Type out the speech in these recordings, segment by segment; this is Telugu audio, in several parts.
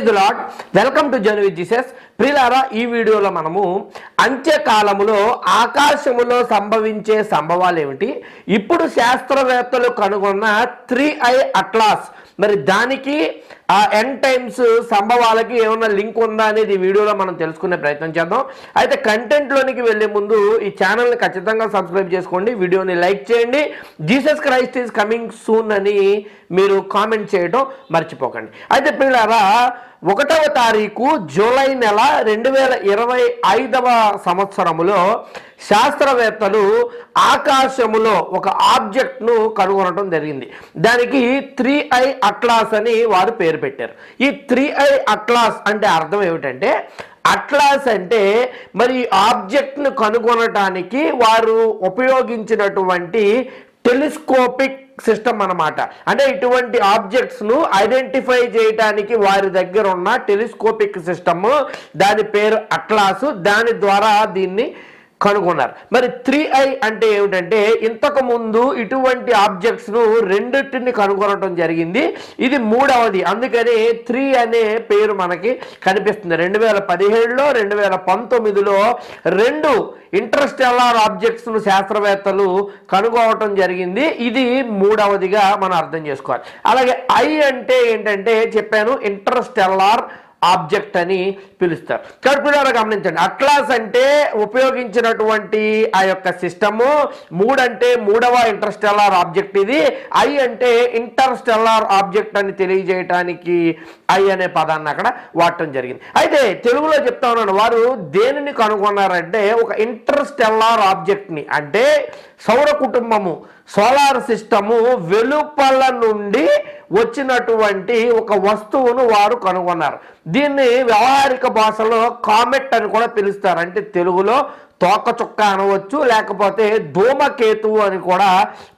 Praise lord welcome to join with Jesus ప్రిలారా ఈ వీడియోలో మనము అంత్యకాలములో ఆకాశములో సంభవించే సంభవాలు ఏమిటి ఇప్పుడు శాస్త్రవేత్తలు కనుగొన్న త్రీ ఐ అట్లాస్ మరి దానికి ఆ ఎన్ టైమ్స్ సంభవాలకి ఏమన్నా లింక్ ఉందా అనేది వీడియోలో మనం తెలుసుకునే ప్రయత్నం చేద్దాం. అయితే కంటెంట్లోనికి వెళ్ళే ముందు ఈ ఛానల్ని ఖచ్చితంగా సబ్స్క్రైబ్ చేసుకోండి. వీడియోని లైక్ చేయండి. Jesus Christ is coming soon అని మీరు కామెంట్ చేయడం మర్చిపోకండి. అయితే పిల్లరా ఒకటవ తారీఖు జూలై నెల రెండు వేల ఇరవై ఐదవ సంవత్సరములో శాస్త్రవేత్తలు ఆకాశములో ఒక ఆబ్జెక్ట్ను కనుగొనడం జరిగింది. దానికి త్రీ ఐ అట్లాస్ అని వారు పేరు పెట్టారు. ఈ త్రీ ఐ అట్లాస్ అంటే అర్థం ఏమిటంటే అట్లాస్ అంటే మరి ఆబ్జెక్ట్ను కనుగొనటానికి వారు ఉపయోగించినటువంటి టెలిస్కోపిక్ సిస్టమ్ అన్నమాట. అంటే ఇటువంటి ఆబ్జెక్ట్స్ను ఐడెంటిఫై చేయడానికి వారి దగ్గర ఉన్న టెలిస్కోపిక్ సిస్టమ్ దాని పేరు అట్లాస్ దాని ద్వారా దీన్ని కనుగొన్నారు. మరి త్రీ ఐ అంటే ఏమిటంటే ఇంతకు ముందు ఇటువంటి ఆబ్జెక్ట్స్ను రెండింటిని కనుగొనడం జరిగింది. ఇది మూడవది. అందుకని త్రీ అనే పేరు మనకి కనిపిస్తుంది. రెండు వేల పదిహేడులో రెండు వేల పంతొమ్మిదిలో రెండు ఇంటర్స్టెల్లార్ ఆబ్జెక్ట్స్ను శాస్త్రవేత్తలు కనుగొనటం జరిగింది. ఇది మూడవదిగా మనం అర్థం చేసుకోవాలి. అలాగే ఐ అంటే ఏంటంటే చెప్పాను ఇంటర్స్టెల్లార్ ఆబ్జెక్ట్ అని పిలుస్తారు. కడుపుడారా గమనించండి. అట్లాస్ అంటే ఉపయోగించినటువంటి ఆ యొక్క సిస్టము మూడంటే మూడవ ఇంటర్స్టెల్లార్ ఆబ్జెక్ట్ ఇది ఐ అంటే ఇంటర్స్టెల్లార్ ఆబ్జెక్ట్ అని తెలియజేయటానికి ఐ అనే పదాన్ని అక్కడ వాడటం జరిగింది. అయితే తెలుగులో చెప్తా ఉన్నాను వారు దేనిని కనుగొన్నారంటే ఒక ఇంటర్స్టెల్లార్ ఆబ్జెక్ట్ని అంటే సౌర కుటుంబము సోలార్ సిస్టము వెలుపల నుండి వచ్చినటువంటి ఒక వస్తువును వారు కనుగొన్నారు. దీన్ని వ్యవహారిక భాషలో కామెట్ అని కూడా పిలుస్తారు. అంటే తెలుగులో తోక చుక్క అనవచ్చు లేకపోతే ధూమకేతువు అని కూడా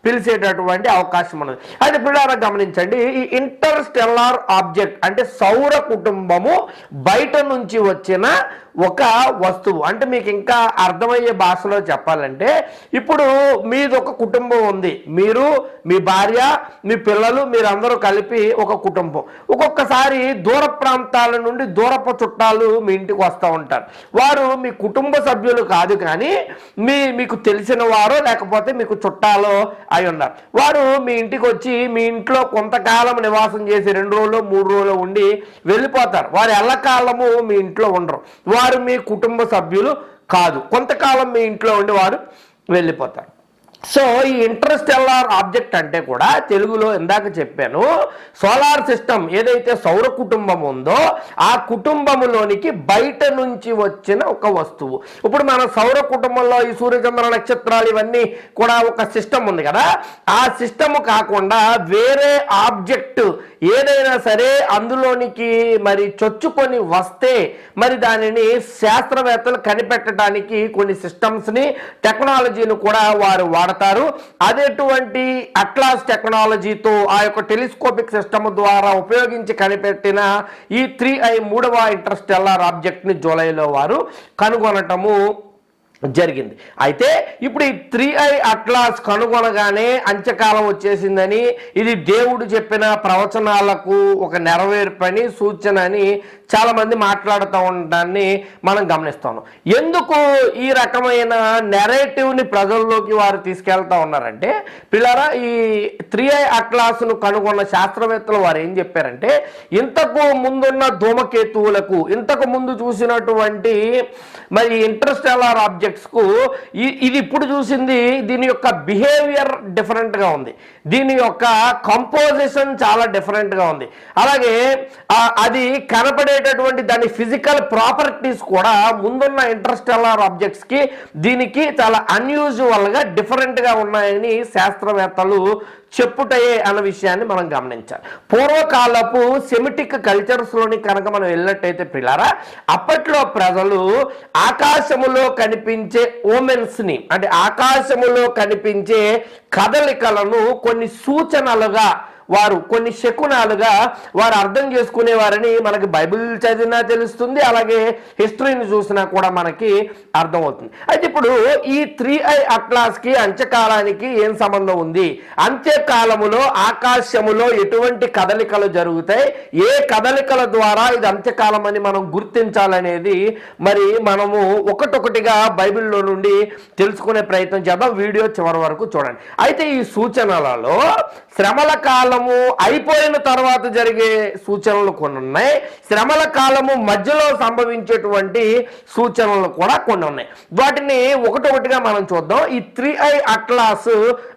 పిలిచేటటువంటి అవకాశం ఉన్నది. అయితే పిల్లల గమనించండి ఈ ఇంటర్స్టెల్లార్ ఆబ్జెక్ట్ అంటే సౌర కుటుంబము బయట నుంచి వచ్చిన ఒక వస్తువు. అంటే మీకు ఇంకా అర్థమయ్యే భాషలో చెప్పాలంటే ఇప్పుడు మీది ఒక కుటుంబం ఉంది. మీరు మీ భార్య మీ పిల్లలు మీరందరూ కలిపి ఒక కుటుంబం. ఒక్కొక్కసారి దూర ప్రాంతాల నుండి దూరపు చుట్టాలు మీ ఇంటికి వస్తూ ఉంటారు. వారు మీ కుటుంబ సభ్యులు కాదు. కానీ మీ మీకు తెలిసిన వారో లేకపోతే మీకు చుట్టాలో అయి ఉన్నారు. వారు మీ ఇంటికి వచ్చి మీ ఇంట్లో కొంతకాలం నివాసం చేసి రెండు రోజులు మూడు రోజులు ఉండి వెళ్ళిపోతారు. వారు ఎల్లకాలము మీ ఇంట్లో ఉండరు. వారు మీ కుటుంబ సభ్యులు కాదు. కొంతకాలం మీ ఇంట్లో ఉండి వారు వెళ్ళిపోతారు. సో ఈ ఇంటర్స్టెల్లార్ ఆబ్జెక్ట్ అంటే కూడా తెలుగులో ఇందాక చెప్పాను సోలార్ సిస్టమ్ ఏదైతే సౌర కుటుంబం ఉందో ఆ కుటుంబములోనికి బయట నుంచి వచ్చిన ఒక వస్తువు. ఇప్పుడు మన సౌర కుటుంబంలో ఈ సూర్యచంద్ర నక్షత్రాలు ఇవన్నీ కూడా ఒక సిస్టమ్ ఉంది కదా. ఆ సిస్టమ్ కాకుండా వేరే ఆబ్జెక్ట్ ఏదైనా సరే అందులోనికి మరి చొచ్చుకొని వస్తే మరి దానిని శాస్త్రవేత్తలు కనిపెట్టడానికి కొన్ని సిస్టమ్స్ని టెక్నాలజీని కూడా వారు వాడతారు. అదేటువంటి అట్లాస్ టెక్నాలజీతో ఆ యొక్క టెలిస్కోపిక్ సిస్టమ్ ద్వారా ఉపయోగించి కనిపెట్టిన ఈ త్రీ ఐ మూడవ ఇంటర్స్టెల్లార్ ఆబ్జెక్ట్ని జూలైలో వారు కనుగొనటము జరిగింది. అయితే ఇప్పుడు ఈ త్రీ ఐ అట్లాస్ కనుగొనగానే అంత్యకాలం వచ్చేసిందని ఇది దేవుడు చెప్పిన ప్రవచనాలకు ఒక నెరవేర్పని సూచన అని చాలామంది మాట్లాడుతూ ఉండడాన్ని మనం గమనిస్తాం ఎందుకు ఈ రకమైన నెరేటివ్ని ప్రజల్లోకి వారు తీసుకెళ్తా ఉన్నారంటే పిల్లరా ఈ త్రీ ఐ అట్లాస్ను కనుగొన్న శాస్త్రవేత్తలు వారు ఏం చెప్పారంటే ఇంతకు ముందున్న ధూమకేతువులకు ఇంతకు ముందు చూసినటువంటి మరి ఇంటర్స్టెల్లార్ ఆబ్జెక్ట్స్కు ఇది ఇప్పుడు చూసింది దీని యొక్క బిహేవియర్ డిఫరెంట్గా ఉంది. దీని యొక్క కంపోజిషన్ చాలా డిఫరెంట్గా ఉంది. అలాగే అది కనపడే ఉండేటటువంటి దాని ఫిజికల్ ప్రాపర్టీస్ కూడా ముందున్న ఇంటర్స్టెల్లార్ ఆబ్జెక్ట్స్కి దీనికి చాలా అన్యూజువల్గా డిఫరెంట్గా ఉన్నాయని శాస్త్రవేత్తలు చెప్పుటయే అన్న విషయాన్ని మనం గమనించాలి. పూర్వకాలపు సెమిటిక్ కల్చర్స్లోని కనుక మనం వెళ్ళినట్టయితే పిల్లారా అప్పట్లో ప్రజలు ఆకాశములో కనిపించే ఓమెన్స్ని అంటే ఆకాశములో కనిపించే కదలికలను కొన్ని సూచనలుగా వారు కొన్ని శకునాలుగా వారు అర్థం చేసుకునేవారని మనకి బైబిల్ చదివినా తెలుస్తుంది అలాగే హిస్టరీని చూసినా కూడా మనకి అర్థమవుతుంది. అయితే ఇప్పుడు ఈ త్రీ ఐ అట్లాస్కి అంత్యకాలానికి ఏం సంబంధం ఉంది? అంత్యకాలములో ఆకాశములో ఎటువంటి కదలికలు జరుగుతాయి? ఏ కదలికల ద్వారా ఇది అంత్యకాలం అని మనం గుర్తించాలనేది మరి మనము ఒకటొకటిగా బైబిల్లో నుండి తెలుసుకునే ప్రయత్నం చేద్దాం. వీడియో చివరి వరకు చూడండి. అయితే ఈ సూచనలలో శ్రమల కాలం కాలము అయిపోయిన తర్వాత జరిగే సూచనలు కొన్ని ఉన్నాయి. శ్రమల కాలము మధ్యలో సంభవించేటువంటి సూచనలు కూడా కొన్ని ఉన్నాయి. వాటిని ఒకటొకటిగా మనం చూద్దాం. ఈ త్రీ ఐ అట్లాస్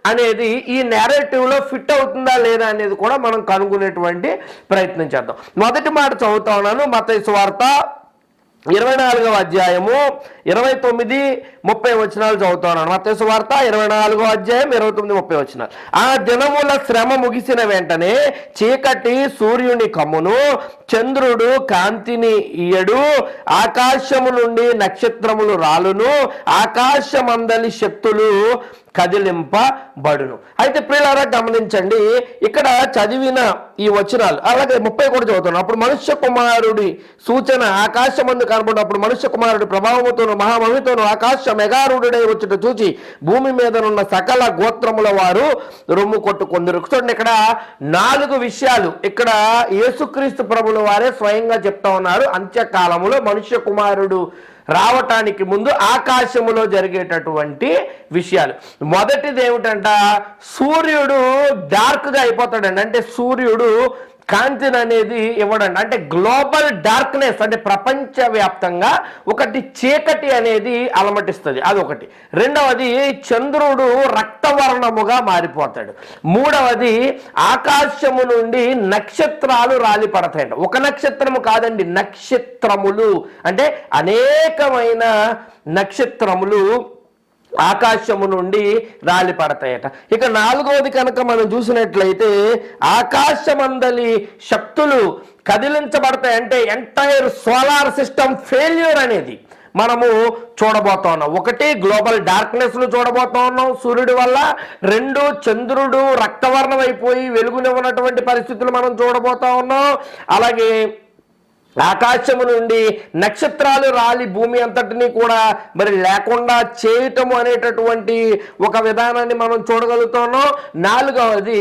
అనేది ఈ నేరేటివ్లో ఫిట్ అవుతుందా లేదా అనేది కూడా మనం కనుగొనేటువంటి ప్రయత్నం చేద్దాం. మొదటి మాట చదువుతా ఉన్నాను. మత వార్త ఇరవై నాలుగవ అధ్యాయము ఇరవై తొమ్మిది ముప్పై వచనాలు చదువుతున్నాను మత్స్సు వార్త? ఇరవై నాలుగో అధ్యాయం ఇరవై తొమ్మిది ముప్పై వచనాలు. ఆ దినముల శ్రమ ముగిసిన వెంటనే చీకటి సూర్యుని కమ్మును చంద్రుడు కాంతిని ఇయడు ఆకాశము నుండి నక్షత్రములు రాలును ఆకాశమందలి శక్తులు కదిలింపబడును. అయితే ప్రియులారా గమనించండి ఇక్కడ చదివిన ఈ వచనాలు అలాగే ముప్పై కూడా చదువుతున్నాను అప్పుడు మనుష్య కుమారుడి సూచన ఆకాశమందు కనబడినప్పుడు మనుష్య కుమారుడి ప్రభావముతోను మహామహితోను ఆకాశ మెగారుడై వచ్చుట చూచి భూమి మీదనున్న సకల గోత్రముల వారు రొమ్ము కొట్టుకుందరు. చూడండి ఇక్కడ నాలుగు విషయాలు. ఇక్కడ యేసుక్రీస్తు ప్రభుల వారే స్వయంగా చెప్తా ఉన్నారు. అంత్యకాలములో మనుష్య కుమారుడు రావటానికి ముందు ఆకాశములో జరిగేటటువంటి విషయాలు. మొదటిది ఏమిటంట సూర్యుడు డార్క్గా అయిపోతాడండి. అంటే సూర్యుడు కాంతిని అనేది ఇవ్వడండి. అంటే గ్లోబల్ డార్క్నెస్ అంటే ప్రపంచవ్యాప్తంగా ఒకటి చీకటి అనేది అలమటిస్తుంది. అదొకటి. రెండవది చంద్రుడు రక్తవర్ణముగా మారిపోతాడు. మూడవది ఆకాశము నుండి నక్షత్రాలు రాలి పడతాయంట ఒక నక్షత్రము కాదండి నక్షత్రములు. అంటే అనేకమైన నక్షత్రములు ఆకాశము నుండి రాలి పడతాయట. ఇక నాలుగవది కనుక మనం చూసినట్లయితే ఆకాశమందలి శక్తులు కదిలించబడతాయి అంటే ఎంటైర్ సోలార్ సిస్టమ్ ఫెయిల్యూర్ అనేది మనము చూడబోతా ఉన్నాం. ఒకటి గ్లోబల్ డార్క్నెస్ను చూడబోతా ఉన్నాం. సూర్యుడి వల్ల. రెండు చంద్రుడు రక్తవర్ణం అయిపోయి వెలుగునివ్వనటువంటి పరిస్థితులు మనం చూడబోతా ఉన్నాం. అలాగే ఆకాశము నుండి నక్షత్రాలు రాలి భూమి అంతటిని కూడా మరి లేకుండా చేయటము అనేటటువంటి ఒక విధానాన్ని మనం చూడగలుగుతున్నాం. నాలుగవది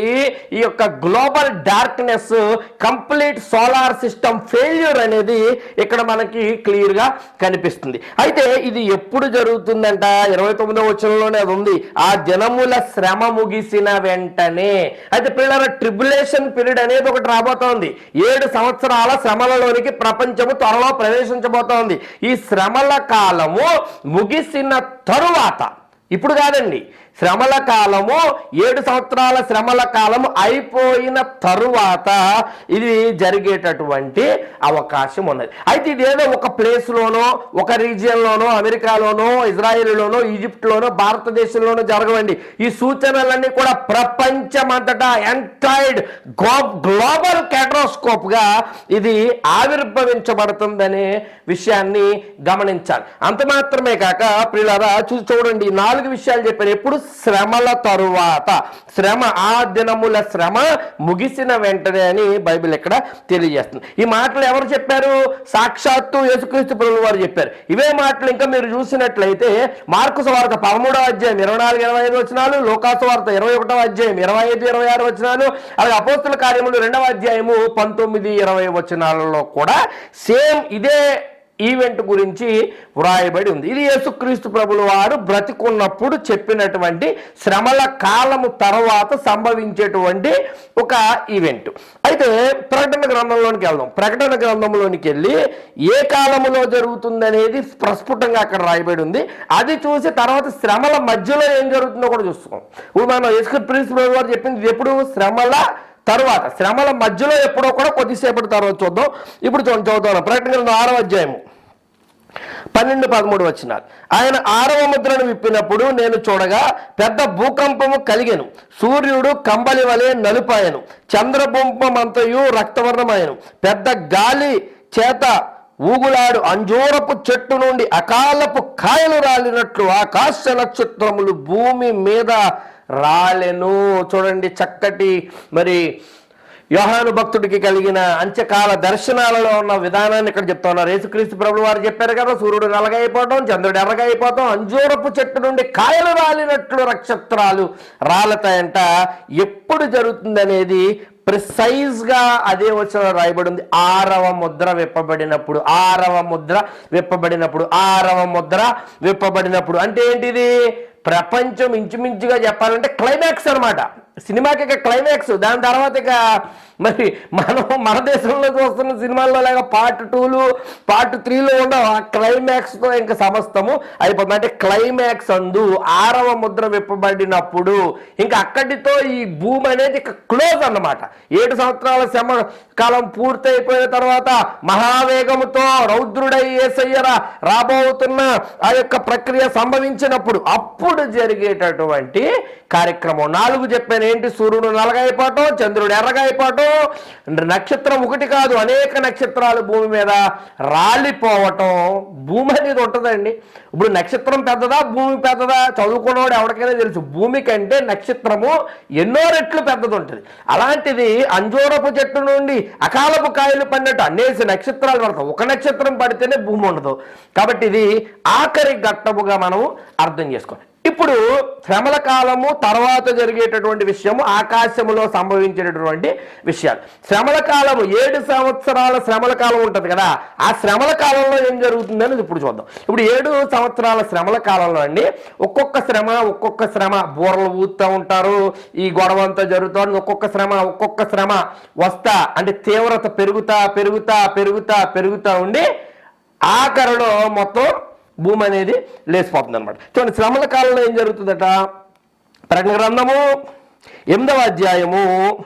ఈ యొక్క global darkness complete solar system failure అనేది ఇక్కడ మనకి క్లియర్గా కనిపిస్తుంది. అయితే ఇది ఎప్పుడు జరుగుతుందంట? ఇరవై తొమ్మిదో వచనంలోనే అది ఉంది. ఆ జనముల శ్రమ ముగిసిన వెంటనే. అయితే పిల్లల ట్రిబులేషన్ పీరియడ్ అనేది ఒకటి రాబోతోంది. ఏడు సంవత్సరాల శ్రమలలోనికి ప్రపంచము త్వరలో ప్రవేశించబోతోంది. ఈ శ్రమల కాలము ముగిసిన తరువాత ఇప్పుడు కాదండి శ్రమల కాలము ఏడు సంవత్సరాల శ్రమల కాలము అయిపోయిన తరువాత ఇది జరిగేటటువంటి అవకాశం ఉన్నది. అయితే ఇదేదో ఒక ప్లేస్లోనో ఒక రీజియన్లోనో అమెరికాలోనో ఇజ్రాయిల్లోనో ఈజిప్ట్లోనో భారతదేశంలోనో జరగవండి. ఈ సూచనలన్నీ కూడా ప్రపంచమంతటా ఎంటైర్డ్ గ్లోబల్ క్యాట్రోస్కోప్గా ఇది ఆవిర్భవించబడుతుందనే విషయాన్ని గమనించాలి. అంత మాత్రమే కాక ప్రియులారా చూసి చూడండి నాలుగు విషయాలు చెప్పారు ఎప్పుడు శ్రమల తరువాత శ్రమ ఆ దినముల శ్రమ ముగిసిన వెంటనే అని బైబిల్ ఇక్కడ తెలియజేస్తుంది. ఈ మాటలు ఎవరు చెప్పారు? సాక్షాత్తు యేసుక్రీస్తు ప్రభువు వారు చెప్పారు. ఇవే మాటలు ఇంకా మీరు చూసినట్లయితే మార్కు వార్త పదమూడవ అధ్యాయం ఇరవై నాలుగు ఇరవై ఐదు వచ్చినాలు లోకాసు వార్త ఇరవై ఒకటవ అధ్యాయం ఇరవై ఐదు ఇరవై ఆరు వచ్చినాలు అలాగే అపోస్తుల కార్యములు రెండవ అధ్యాయము పంతొమ్మిది ఇరవై వచనాలలో కూడా సేమ్ ఇదే ఈవెంట్ గురించి వ్రాయబడి ఉంది. ఇది యేసుక్రీస్తు ప్రభుల వారు బ్రతికున్నప్పుడు చెప్పినటువంటి శ్రమల కాలము తర్వాత సంభవించేటువంటి ఒక ఈవెంట్. అయితే ప్రకటన గ్రంథంలోనికి వెళ్దాం. ప్రకటన గ్రంథంలోనికి వెళ్ళి ఏ కాలములో జరుగుతుందనేది ప్రస్ఫుటంగా అక్కడ రాయబడి ఉంది. అది చూసి తర్వాత శ్రమల మధ్యలో ఏం జరుగుతుందో కూడా చూసుకోం. ఇప్పుడు మనం యేసుక్రీస్తు ప్రభు వారు చెప్పింది ఎప్పుడు? శ్రమల తర్వాత. శ్రమల మధ్యలో ఎప్పుడో కూడా కొద్దిసేపటి తర్వాత చూద్దాం. ఇప్పుడు చూడండి చదువుతాను ప్రకటన గ్రంథం ఆరవ అధ్యాయము. పన్నెండు పదమూడు వచ్చినారు. ఆయన ఆరవ ముద్రను విప్పినప్పుడు నేను చూడగా పెద్ద భూకంపము కలిగెను. సూర్యుడు కంబలి వలె నలుపాయను. చంద్రబొంపమంతయు రక్తవర్ణమాయను. పెద్ద గాలి చేత ఊగులాడు అంజూరపు చెట్టు నుండి అకాలపు కాయలు రాలినట్లు ఆకాశ నక్షత్రములు భూమి మీద రాలెను. చూడండి చక్కటి మరి యోహాను భక్తుడికి కలిగిన అంత్యకాల దర్శనాలలో ఉన్న విధానాన్ని ఇక్కడ చెప్తా ఉన్నారు. యేసుక్రీస్తు ప్రభులు వారు చెప్పారు కదా సూర్యుడు నల్లగా చంద్రుడు ఎర్రగా అంజూరపు చెట్టు నుండి కాయలు రాలినట్లు నక్షత్రాలు రాలతాయంట. ఎప్పుడు జరుగుతుందనేది ప్రిసైజ్గా అదే వచ్చిన రాయబడి ఉంది ఆరవ ముద్ర విప్పబడినప్పుడు ఆరవ ముద్ర విప్పబడినప్పుడు ఆరవ ముద్ర విప్పబడినప్పుడు. అంటే ఏంటిది? ప్రపంచం ఇంచుమించుగా చెప్పాలంటే క్లైమాక్స్ అన్నమాట. సినిమాకి ఇక క్లైమాక్స్ దాని తర్వాత ఇక మరి మనం మన దేశంలో చూస్తున్న సినిమాల్లో లాగా పార్ట్ టూలు పార్ట్ త్రీలో ఉండవు. ఆ క్లైమాక్స్తో ఇంకా సమస్తము అయిపోతుంది. అంటే క్లైమాక్స్ అందు ఆరవ ముద్ర విప్పబడినప్పుడు ఇంకా అక్కడితో ఈ భూమి అనేది ఇక క్లోజ్ అన్నమాట. ఏడు సంవత్సరాల శమ కాలం పూర్తయిపోయిన తర్వాత మహావేగముతో రౌద్రుడై ఏసయ్యర రాబోతున్న ఆ యొక్క ప్రక్రియ సంభవించినప్పుడు అప్పుడు జరిగేటటువంటి కార్యక్రమం నాలుగు చెప్పాను. ఏంటి? సూర్యుడు నలగైపోవటం చంద్రుడు ఎర్రగైపోవటం నక్షత్రం ఒకటి కాదు అనేక నక్షత్రాలు భూమి మీద రాలిపోవటం భూమి అనేది ఉంటుందండి. ఇప్పుడు నక్షత్రం పెద్దదా భూమి పెద్దదా? చదువుకున్నవాడు ఎవరికైనా తెలుసు. భూమి కంటే నక్షత్రము ఎన్నో రెట్లు పెద్దది ఉంటుంది అలాంటిది అంజూరపు చెట్టు నుండి అకాలపు కాయలు పడినట్టు అనేసి నక్షత్రాలు పడతాం. ఒక నక్షత్రం పడితేనే భూమి ఉండదు. కాబట్టి ఇది ఆఖరి ఘట్టముగా మనము అర్థం చేసుకోవాలి. ఇప్పుడు శ్రమల కాలము తర్వాత జరిగేటటువంటి విషయము ఆకాశములో సంభవించేటటువంటి విషయాలు. శ్రమల కాలము ఏడు సంవత్సరాల శ్రమల కాలం ఉంటుంది కదా ఆ శ్రమల కాలంలో ఏం జరుగుతుందని ఇప్పుడు చూద్దాం. ఇప్పుడు ఏడు సంవత్సరాల శ్రమల కాలంలో అండి ఒక్కొక్క శ్రమ ఒక్కొక్క శ్రమ. బూరలు ఊతూ ఉంటారు ఈ గొడవ అంతా జరుగుతుంది ఒక్కొక్క శ్రమ ఒక్కొక్క శ్రమ వస్తా అంటే తీవ్రత పెరుగుతా పెరుగుతా పెరుగుతా పెరుగుతా ఉండి ఆఖరిలో మొత్తం భూమి అనేది లేచిపోతుంది అనమాట చూడండి శ్రమల కాలంలో ఏం జరుగుతుందట? ప్రకటన గ్రంథము ఎనిమిదవ అధ్యాయము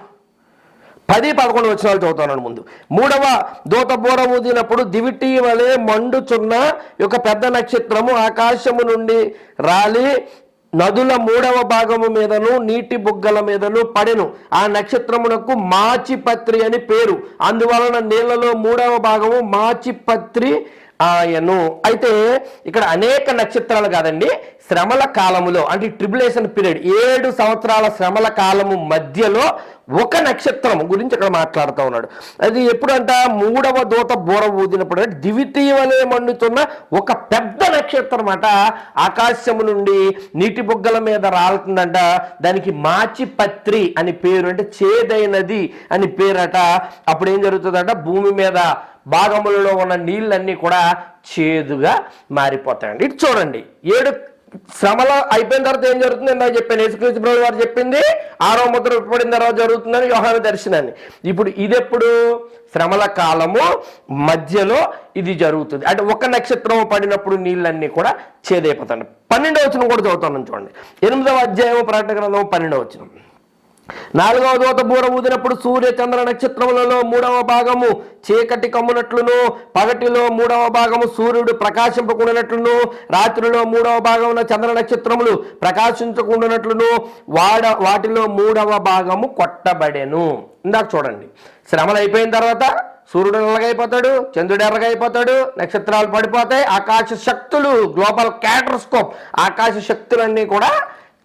పది పదకొండు వచనాలు చదువుతాను ముందు. మూడవ దూత బోర ఊదినప్పుడు దివిటి వలె మండుచున్న ఒక పెద్ద నక్షత్రము ఆకాశము నుండి రాలి నదుల మూడవ భాగము మీదను నీటి బుగ్గల మీదను పడెను. ఆ నక్షత్రమునకు మాచిపత్రి అని పేరు. అందువలన నీళ్ళలో మూడవ భాగము మాచిపత్రి ఆయను అయితే ఇక్కడ అనేక నక్షత్రాలు కాదండి శ్రమల కాలములో అంటే ట్రిబులేషన్ పీరియడ్ ఏడు సంవత్సరాల శ్రమల కాలము మధ్యలో ఒక నక్షత్రం గురించి ఇక్కడ మాట్లాడుతూ ఉన్నాడు. అది ఎప్పుడంట మూడవ దూత బోర ఊదినప్పుడు అంటే దివితీవలే మండుతున్న ఒక పెద్ద నక్షత్రం అట. ఆకాశము నుండి నీటి బుగ్గల మీద రాలుతుందంట దానికి మాచిపత్రి అని పేరు అంటే చేదైనది అని పేరట. అప్పుడు ఏం జరుగుతుందంట భూమి మీద భాగములలో ఉన్న నీళ్ళన్నీ కూడా చేదుగా మారిపోతాయండి. ఇటు చూడండి. ఏడు శ్రమల అయిపోయిన తర్వాత ఏం జరుగుతుంది? ఇందాక చెప్పాను యేసుక్రీస్తు ప్రభు వారు చెప్పింది ఆరో ముద్ర విప్పబడిన తర్వాత జరుగుతుందని వ్యవహార దర్శనాన్ని. ఇప్పుడు ఇది ఎప్పుడు శ్రమల కాలము మధ్యలో ఇది జరుగుతుంది. అంటే ఒక నక్షత్రం పడినప్పుడు నీళ్ళన్నీ కూడా చేదైపోతాయి. పన్నెండవ వచనం కూడా చదువుతాను చూడండి. ఎనిమిదవ అధ్యాయం ప్రకటన గ్రంథం పన్నెండవ వచనం. నాలుగవ దూత బూర ఊదినప్పుడు సూర్య చంద్ర నక్షత్రములలో మూడవ భాగము చీకటి కమ్మునట్లును పగటిలో మూడవ భాగము సూర్యుడు ప్రకాశింపకుండానట్లును రాత్రిలో మూడవ భాగమున చంద్ర నక్షత్రములు ప్రకాశించకుండానట్లును వాడ వాటిలో మూడవ భాగము కొట్టబడెను. ఇందాక చూడండి. శ్రమలు అయిపోయిన తర్వాత సూర్యుడు ఎర్రగైపోతాడు చంద్రుడు ఎర్రగైపోతాడు నక్షత్రాలు పడిపోతాయి ఆకాశ శక్తులు గ్లోబల్ క్యాటర్స్కోప్ ఆకాశ శక్తులన్నీ కూడా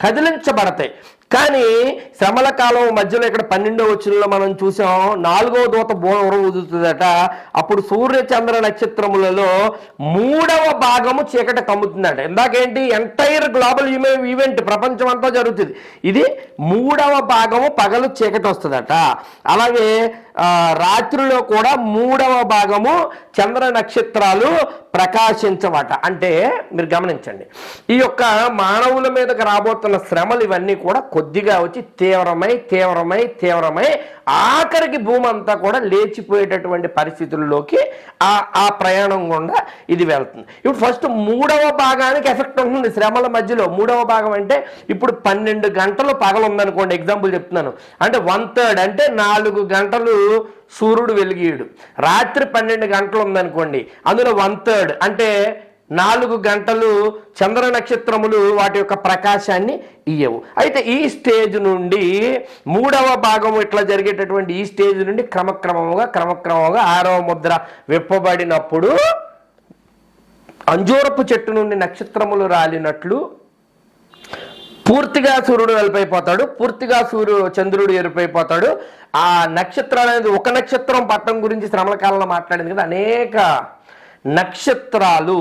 కదిలించబడతాయి. కానీ శ్రమల కాలం మధ్యలో ఇక్కడ పన్నెండో వచ్చినలో మనం చూసాం నాలుగో దూత బోర ఊదుతుందట. అప్పుడు సూర్య చంద్ర నక్షత్రములలో మూడవ భాగము చీకటి కమ్ముతుందట. ఇందాకేంటి? ఎంటైర్ గ్లోబల్ ఈవెంట్ ప్రపంచం అంతా జరుగుతుంది. ఇది మూడవ భాగము పగలు చీకటి వస్తుందట. అలాగే రాత్రిలో కూడా మూడవ భాగము చంద్ర నక్షత్రాలు ప్రకాశించవట. అంటే మీరు గమనించండి ఈ యొక్క మానవుల మీదకి రాబోతున్న శ్రమలు ఇవన్నీ కూడా కొద్దిగా వచ్చి తీవ్రమై తీవ్రమై తీవ్రమై ఆఖరికి భూమి అంతా కూడా లేచిపోయేటటువంటి పరిస్థితుల్లోకి ఆ ఆ ప్రయాణం గుండా ఇది వెళ్తుంది. ఇప్పుడు ఫస్ట్ మూడవ భాగానికి ఎఫెక్ట్ ఉంటుంది శ్రమల మధ్యలో. మూడవ భాగం అంటే ఇప్పుడు పన్నెండు గంటలు పగలు ఉందనుకోండి ఎగ్జాంపుల్ చెప్తున్నాను. అంటే వన్ థర్డ్ అంటే నాలుగు గంటలు సూర్యుడు వెలిగీయుడు రాత్రి పన్నెండు గంటలు ఉందనుకోండి అందులో వన్ థర్డ్ అంటే నాలుగు గంటలు చంద్ర నక్షత్రములు వాటి యొక్క ప్రకాశాన్ని ఇయ్యవు. అయితే ఈ స్టేజ్ నుండి మూడవ భాగం ఇట్లా జరిగేటటువంటి ఈ స్టేజ్ నుండి క్రమక్రమముగా క్రమక్రమంగా ఆరవ ముద్ర విప్పబడినప్పుడు అంజూరపు చెట్టు నుండి నక్షత్రములు రాలినట్లు పూర్తిగా సూర్యుడు వెలిపైపోతాడు పూర్తిగా సూర్యుడు చంద్రుడు ఎరుపైపోతాడు. ఆ నక్షత్రాలు అనేది ఒక నక్షత్రం పట్టం గురించి శ్రమల కాలంలో మాట్లాడింది కదా అనేక నక్షత్రాలు.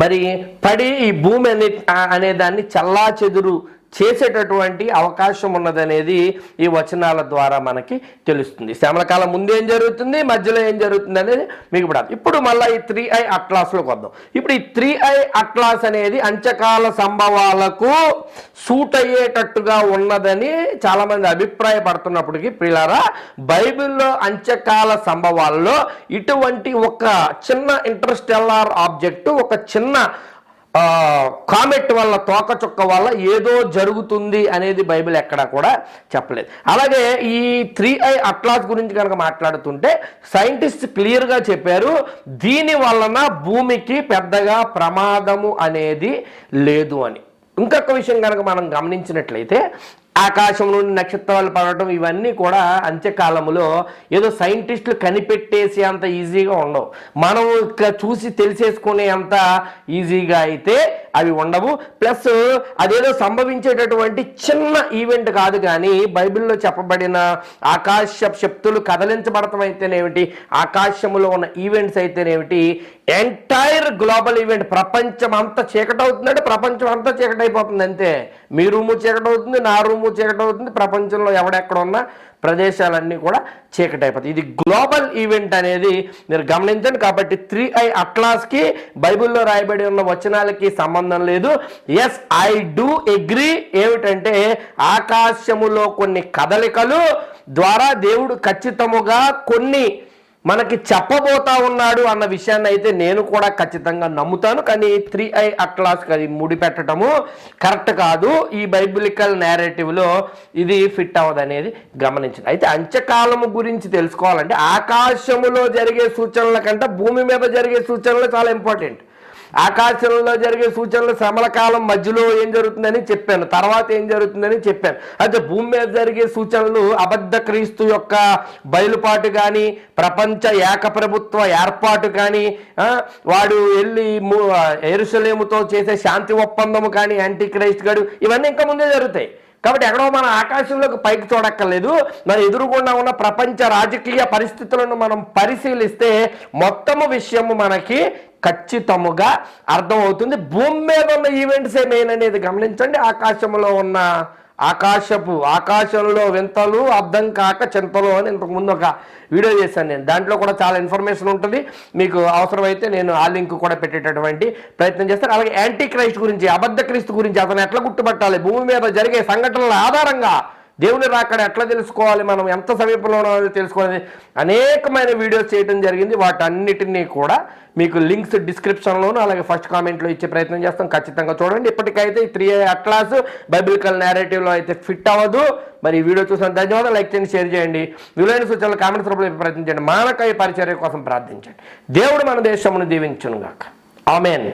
మరి పడి ఈ భూమి అనే అనే దాన్ని చల్లా చెదురు చేసేటటువంటి అవకాశం ఉన్నదనేది ఈ వచనాల ద్వారా మనకి తెలుస్తుంది. శ్యామలకాలం ముందు ఏం జరుగుతుంది? మధ్యలో ఏం జరుగుతుంది అనేది మీకు ఇప్పుడు ఇప్పుడు మళ్ళీ ఈ త్రీ ఐ అట్లాస్లోకి వద్దాం ఇప్పుడు ఈ త్రీ ఐ అట్లాస్ అనేది అంచకాల సంభవాలకు సూట్ అయ్యేటట్టుగా ఉన్నదని చాలామంది అభిప్రాయపడుతున్నప్పటికీ పిల్లరా బైబిల్లో అంచకాల సంభవాల్లో ఇటువంటి ఒక చిన్న ఇంటర్స్టెల్లార్ ఆబ్జెక్టు ఒక చిన్న కామెట్ వల్ల తోకచుక్క వల్ల ఏదో జరుగుతుంది అనేది బైబిల్ ఎక్కడా కూడా చెప్పలేదు. అలాగే ఈ త్రీ ఐ అట్లాస్ గురించి కనుక మాట్లాడుతుంటే సైంటిస్ట్ క్లియర్గా చెప్పారు దీని వలన భూమికి పెద్దగా ప్రమాదము అనేది లేదు అని. ఇంకొక విషయం కనుక మనం గమనించినట్లయితే ఆకాశం నుండి నక్షత్రాలు పడటం ఇవన్నీ కూడా అంత్యకాలములో ఏదో సైంటిస్టులు కనిపెట్టేసి అంత ఈజీగా ఉండవు. మనం ఇక చూసి తెలిసేసుకునే అంత ఈజీగా అయితే అవి ఉండవు. ప్లస్ అదేదో సంభవించేటటువంటి చిన్న ఈవెంట్ కాదు కానీ బైబిల్లో చెప్పబడిన ఆకాశ శక్తులు కదలించబడటం అయితేనేమిటి ఆకాశములో ఉన్న ఈవెంట్స్ అయితేనేమిటి ఎంటైర్ గ్లోబల్ ఈవెంట్. ప్రపంచం అంతా చీకటవుతుందంటే ప్రపంచం అంతా చీకటైపోతుంది అంతే. మీ రూము చీకటవుతుంది నా రూము చీకటవుతుంది ప్రపంచంలో ఎవడెక్కడ ఉన్నా ప్రదేశాలన్నీ కూడా చీకటి అయిపోతాయి ఇది గ్లోబల్ ఈవెంట్ అనేది మీరు గమనించండి కాబట్టి త్రీ ఐ అట్లాస్కి బైబిల్లో రాయబడి ఉన్న వచనాలకి సంబంధం లేదు. ఎస్ ఐ డూ అగ్రీ ఏమిటంటే ఆకాశములో కొన్ని కదలికలు ద్వారా దేవుడు ఖచ్చితముగా కొన్ని మనకి చెప్పబోతా ఉన్నాడు అన్న విషయాన్ని అయితే నేను కూడా ఖచ్చితంగా నమ్ముతాను. కానీ త్రీ ఐ అట్లాస్ అది ముడిపెట్టడము కరెక్ట్ కాదు. ఈ బైబిలికల్ నేరేటివ్లో ఇది ఫిట్ అవ్వదు అనేది అయితే అంత్యకాలము గురించి తెలుసుకోవాలంటే ఆకాశములో జరిగే సూచనల కంటే భూమి మీద జరిగే సూచనలు చాలా ఇంపార్టెంట్. ఆకాశంలో జరిగే సూచనలు శ్రమల కాలం మధ్యలో ఏం జరుగుతుందని చెప్పాను. తర్వాత ఏం జరుగుతుందని చెప్పాను. అయితే భూమి మీద జరిగే సూచనలు అబద్ధ క్రీస్తు యొక్క బయలుపాటు కానీ ప్రపంచ ఏకప్రభుత్వ ఏర్పాటు కానీ వాడు వెళ్ళి ఎరుసలేముతో చేసే శాంతి ఒప్పందము కానీ యాంటీ క్రైస్ట్ గడు ఇవన్నీ ఇంకా ముందే జరుగుతాయి. కాబట్టి ఎక్కడో మన ఆకాశంలోకి పైకి చూడక్కర్లేదు. మన ఎదురుగుండా ఉన్న ప్రపంచ రాజకీయ పరిస్థితులను మనం పరిశీలిస్తే మొత్తము విషయము మనకి ఖచ్చితముగా అర్థమవుతుంది. భూమి మీద ఉన్న ఈవెంట్స్ మెయిన్ అనేది గమనించండి. ఆకాశంలో ఉన్న ఆకాశపు ఆకాశంలో వింతలు అర్థం కాక చింతలు అని ఇంతకు ముందు ఒక వీడియో చేశాను నేను. దాంట్లో కూడా చాలా ఇన్ఫర్మేషన్ ఉంటుంది. మీకు అవసరమైతే నేను ఆ లింక్ కూడా పెట్టేటటువంటి ప్రయత్నం చేస్తాను. అలాగే యాంటీ క్రైస్ట్ గురించి అబద్ధ క్రీస్తు గురించి అతను ఎట్లా గుర్తుపట్టాలి? భూమి మీద జరిగే సంఘటనల ఆధారంగా దేవుని రాకడ ఎట్లా తెలుసుకోవాలి? మనం ఎంత సమీపంలో ఉన్నామో తెలుసుకోవాలి. అనేకమైన వీడియోస్ చేయడం జరిగింది. వాటన్నిటినీ కూడా మీకు లింక్స్ డిస్క్రిప్షన్లోను అలాగే ఫస్ట్ కామెంట్లో ఇచ్చే ప్రయత్నం చేస్తాం. ఖచ్చితంగా చూడండి. ఇప్పటికైతే ఈ త్రీ అట్లాస్ బైబిలికల్ నేరేటివ్లో అయితే ఫిట్ అవ్వదు. మరి ఈ వీడియో చూసిన ధన్యవాదాలు. లైక్ చేయండి షేర్ చేయండి. విలువైన సూచనలు కామెంట్స్ రూపంలో ప్రయత్నించండి మానకాయ పరిచర్య కోసం ప్రార్థించండి. దేవుడు మన దేశమును దీవించునుగాక. ఆమెన్.